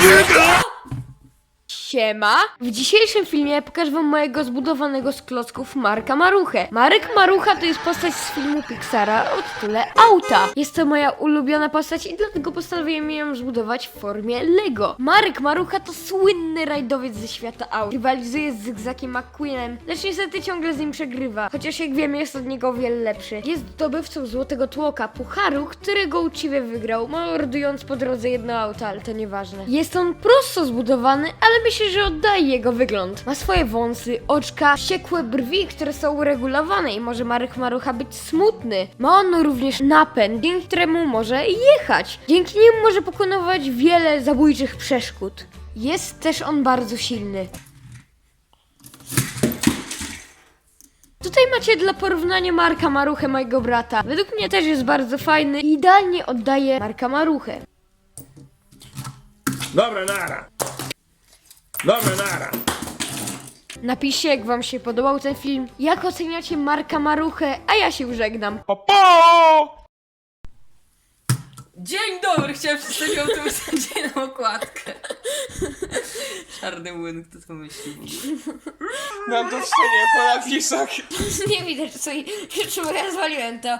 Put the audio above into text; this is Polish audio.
居然敢 Siema! W dzisiejszym filmie pokażę wam mojego zbudowanego z klocków Marka Maruchę. Marek Marucha to jest postać z filmu Pixara o tytule Auta. Jest to moja ulubiona postać i dlatego postanowiłem ją zbudować w formie Lego. Marek Marucha to słynny rajdowiec ze świata aut. Rywalizuje z Zygzakiem McQueenem, lecz niestety ciągle z nim przegrywa. Chociaż jak wiemy jest od niego o wiele lepszy. Jest zdobywcą Złotego Tłoka, pucharu, którego uczciwie wygrał, mordując po drodze jedno auto, ale to nieważne. Jest on prosto zbudowany, ale myślę, że oddaje jego wygląd. Ma swoje wąsy, oczka, wściekłe brwi, które są uregulowane i może Marek Marucha być smutny. Ma on również napęd, dzięki któremu może jechać. Dzięki niemu może pokonywać wiele zabójczych przeszkód. Jest też on bardzo silny. Tutaj macie dla porównania Marka Maruchę, mojego brata. Według mnie też jest bardzo fajny i idealnie oddaje Marka Maruchę. Dobra, nara. Dobra, nara. Napiszcie, jak wam się podobał ten film, jak oceniacie Marka Maruchę, a ja się żegnam. Dzień dobry, chciałem przedstawić wam tę usadziejną okładkę. Czarny młyn, kto to myśli? Mam to w scenie po napisach. Nie widać, co i czemu ja zwaliłem to.